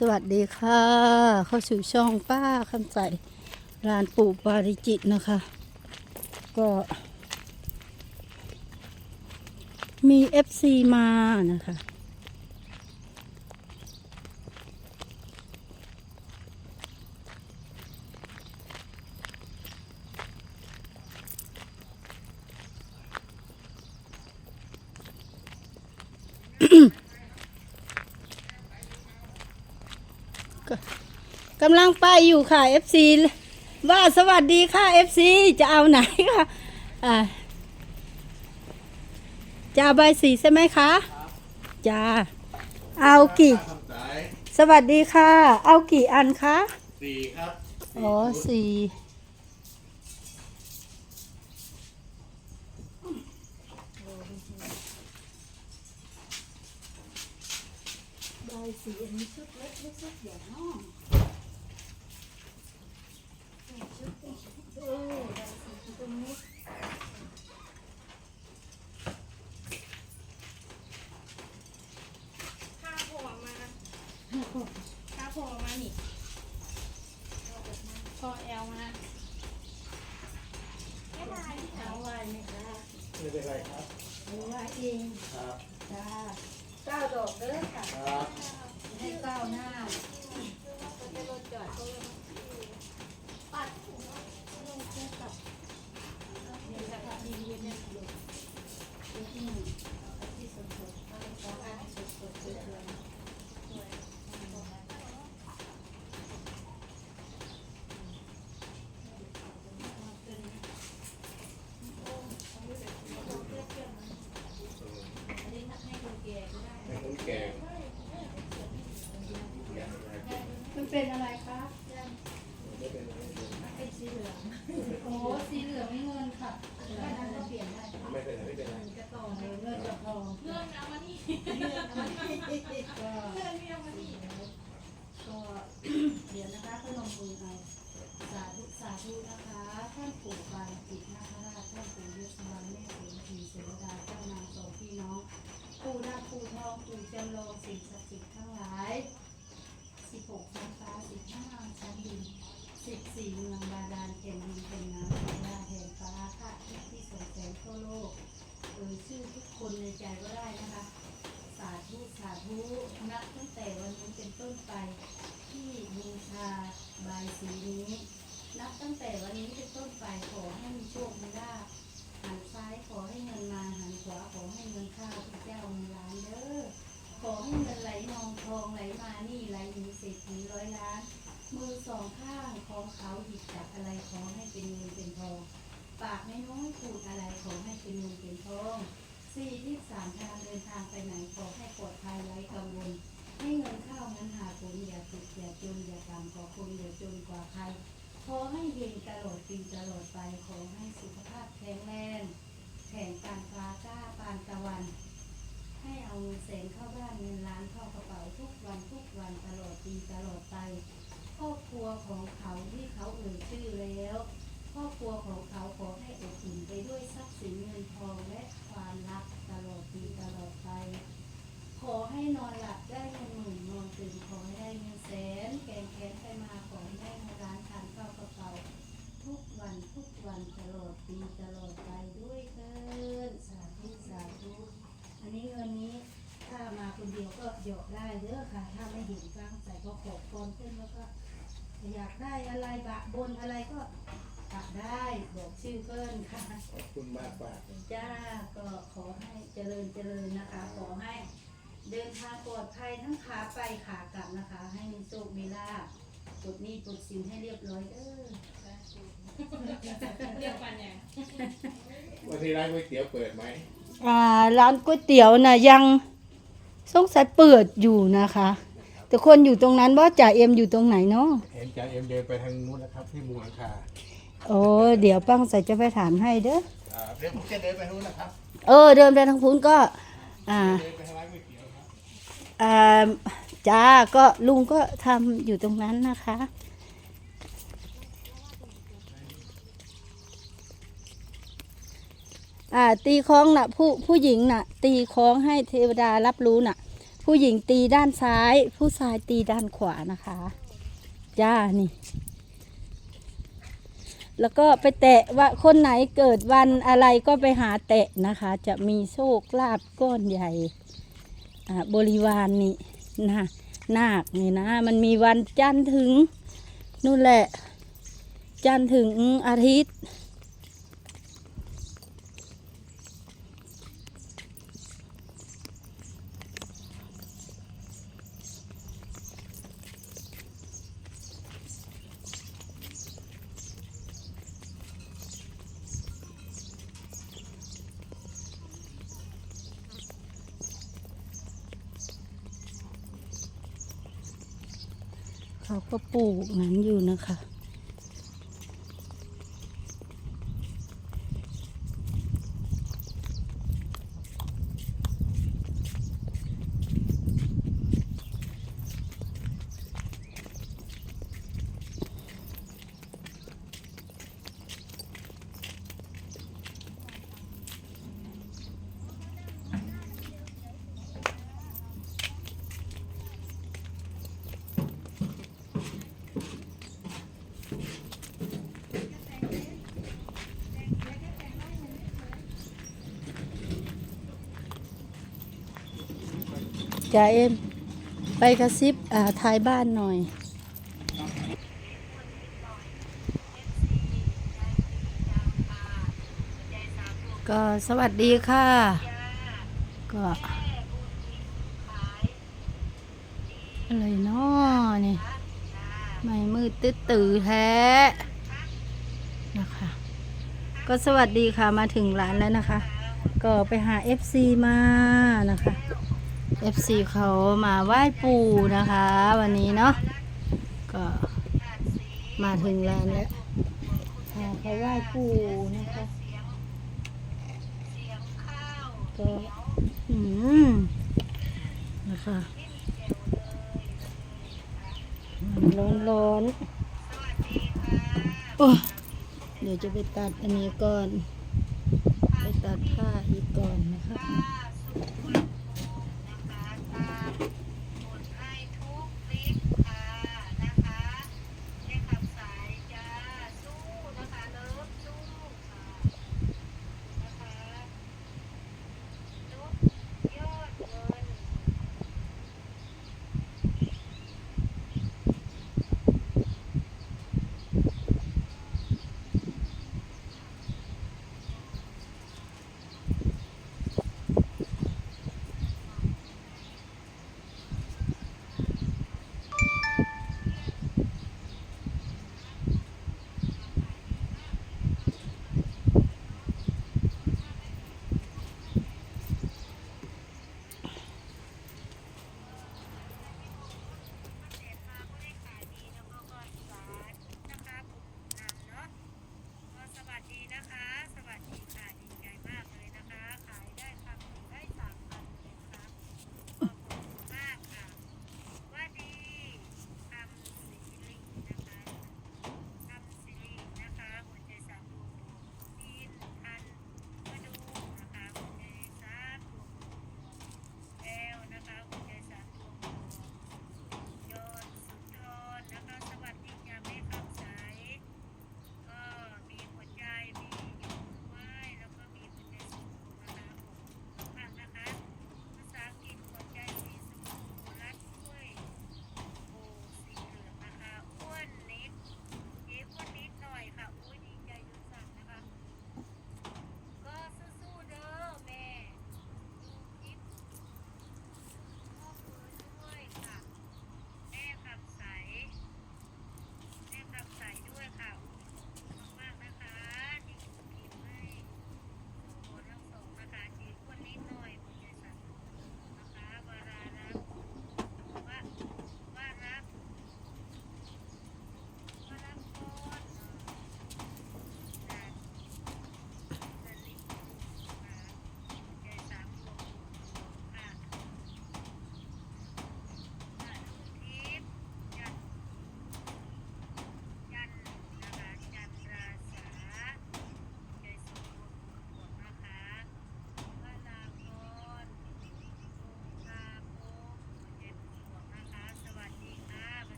สวัสดีค่ะ เข้าสู่ช่องป้าคำใสร้านปู่ปาริจิตนะคะ ก็ มี FC มานะคะ กำลังไปอยู่ค่ะ FC ว่าสวัสดีค่ะ FC จะเอาไหนคะอ่าจะเอาใบสีใช่ไหมคะจ้าเอากี่ทำสายสวัสดีค่ะ เอากี่อันคะสี่ครับอ๋อสี่ใบสีอันนี้ชุดเล็กหรือชุดใหญ่น้องเออใบสีตรงนี้ ข้าวโผล่มาข้าวโผล่มานี่พอแอล มาไม่ได้เอาไว้ไหมคะไม่เป็นไรครับเอาไว้เองครับจ้าเก้าดอกเด้อค่ะครับให้เก้าหน้าจะรถจอดเขาเลยปัดถุงลงเชือกกับเดี๋ยวจะทำดีเย็นเนี่ยอืมที่สดๆเอาขออ่านสดๆสวยๆ ให้คนแก่ มันเป็นอะไรคะ ไม่เป็นไร เป็นสีเหลือง โอ้สีเหลืองไม่เงินค่ะก็นั้นก็เปลี่ยนได้ค่ะ ไม่เป็นไรไม่เป็นไร จะต่อเลยเงินกับทอง เรื่องน้ำมานี่ ก็เรื่องนี้เอามานี่ก็เดี๋ยวนะคะก็ลงมือเอาสาธุสาธุนะคะท่านปู่ปาริจิตนะคะท่านปู่ยศวรรณแม่ปู่ทีเสวดาเจ้านางสองพี่น้องปู่นาคปู่ทองปู่จำลองสิ่งศักดิ์สิทธิ์ทั้งหลายสิบหกชั้นฟ้าสิบห้าชั้นดินสิบสี่เมืองบาดาลแผ่นดินเป็นน้ำเป็นลาแห่งฟ้าค่ะที่ที่ส่งแสงทั่วโลกเอ่ยชื่อทุกคนในใจก็ได้นะคะาธุสาธุนับตั้งแต่วันนี้เป็นต้นไป ที่บูชาบายสีนี้ นับตั้งแต่วันนี้เป็นต้นไปขอให้มีโชคมีลาภหันซ้ายขอให้เงินมาหันขวาขอให้เงินเข้าพระเจ้ามีล้านเด้อขอให้เงินไหลนองทองไหลมานี่ไหลมีเศรษฐีร้อยล้าน มือสองข้างของเขาหยิบจับอะไรขอให้เป็นเงินเป็นทองปากน้อยๆพูดอะไรขอให้เป็นเงินเป็นทอง สี่ที่สามทางเดินทางไปไหนขอให้ปลอดภัยไร้กังวล ให้เงินเข้านั้นหาผลอย่าติดอย่าจนอย่าต่ำกว่าคนอย่าจนกว่าใคร ขอให้เย็นตลอดปีตลอดไปขอให้สุขภาพแข็งแรงแข่งการฟ้ากล้าปานตะวัน ให้เอาเงินแสนเข้าบ้านเงินล้านเข้ากระเป๋าทุกวันทุกวันตลอดปีตลอดไป ครอบครัวของเขาที่เขาเอ่ยชื่อแล้ว ครอบครัวของเขาขอให้อบอุ่นไปด้วยทรัพย์สินเงินทองและความรักตลอดปีตลอดไป ขอให้นอนหลับได้เงินหมื่นนอนตื่นขอให้ได้เงินแสนแกงแค้นไปมาขอให้ได้เงินล้านทานเข้ากระเป๋าทุกวันทุกวันตลอดปีตลอดไปด้วยเถิดสาธุสาธุอันนี้เงินนี้ ถ้ามาคนเดียวก็หยอกได้เด้อค่ะ ถ้าไม่เห็นฟังใส่ก็ขอบกรขึ้นแล้วก็ อยากได้อะไรบะบนอะไรก็ตัดได้บอกชื่อเพิ่นค่ะ ขอบคุณมากป้าจ้าก็ขอให้เจริญเจริญนะคะ ขอให้ เดินทางปลอดภัยทั้งขาไปขากลับนะคะ ให้มีโชคมีลาภปลดหนี้ปลดสินให้เรียบร้อยเด้อเรียกกันยังวันที่ร้านก๋วยเตี๋ยวเปิดไหมอ่าร้านก๋วยเตี๋ยวน่ะยัง สงสัยเปิดอยู่นะคะ แต่คนอยู่ตรงนั้นว่าจ่าเอ็มอยู่ตรงไหนเนาะเห็นจ่าเอ็มเดินไปทางนู้นนะครับที่มุงหลังคาโอ้เดี๋ยวป้างใส่จะไปถามให้เด้ออ่าเดี๋ยวผมจะเดินไปทางนู้นนะครับเออ เดินไปทางพุ้นก็ อ่าเดินไปทางร้านก๋วยเตี๋ยวครับอ่าจ้าก็ลุงก็ทำอยู่ตรงนั้นนะคะ อ่าตีคล้องน่ะผู้ผู้หญิงน่ะ ตีคล้องให้เทวดารับรู้น่ะ ผู้หญิงตีด้านซ้าย ผู้ชายตีด้านขวานะคะจ้านี่ แล้วก็ไปแตะว่าคนไหนเกิดวันอะไรก็ไปหาแตะนะคะ จะมีโชคลาภก้อนใหญ่บริวารนนี่นะนาคนี่นะ มันมีวันจันทร์ถึงนู่นแหละ จันทร์ถึงอาทิตย์ เขาก็ปลูกนั้นอยู่นะคะ จ่าเอ็มไปกระซิบอ่าท้ายบ้านหน่อย ก็สวัสดีค่ะ ก็อะไรเนาะนี่ไม่มืดตื้อตื่อแท้นะคะ ก็สวัสดีค่ะมาถึงร้านแล้วนะคะ ก็ไปหา FC มานะคะ FC เขามาไหว้ปู่นะคะ วันนี้เนาะก็มาถึงร้านแล้วพาเขาไหว้ปู่นะคะก็อืมนะคะร้อนร้อนโอ้เดี๋ยวจะไปตัดอันนี้ก่อน ไปตัดผ้าอีกก่อนนะคะ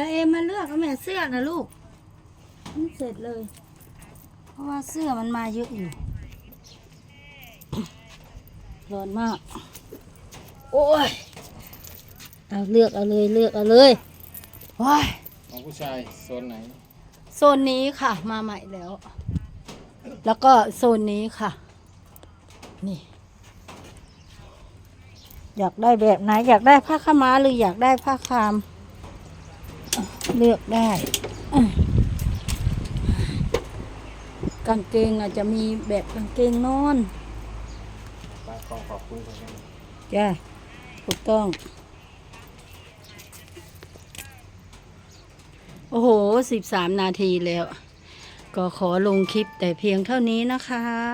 จะเอมมาเลือกเอาแม่เสื้อนะลูกนี่เสร็จเลย เพราะว่าเสื้อมันมาเยอะอยู่ร้อนมาก โอ้ยเอาเลือกเอาเลยเลือกเอาเลยว้ายของผู้ชายโซนไหน โซนนี้ค่ะ มาใหม่แล้ว แล้วก็โซนนี้ค่ะ นี่ อยากได้แบบไหน อยากได้ผ้าขาวม้าหรืออยากได้ผ้าคามอะ เลือกได้อะกางเกงอาจจะมีแบบกางเกงนอนป้าขอขอบคุณครับจ้าถูกต้อง โอ้โหสิบสามนาทีแล้ว ก็ขอลงคลิปแต่เพียงเท่านี้นะคะ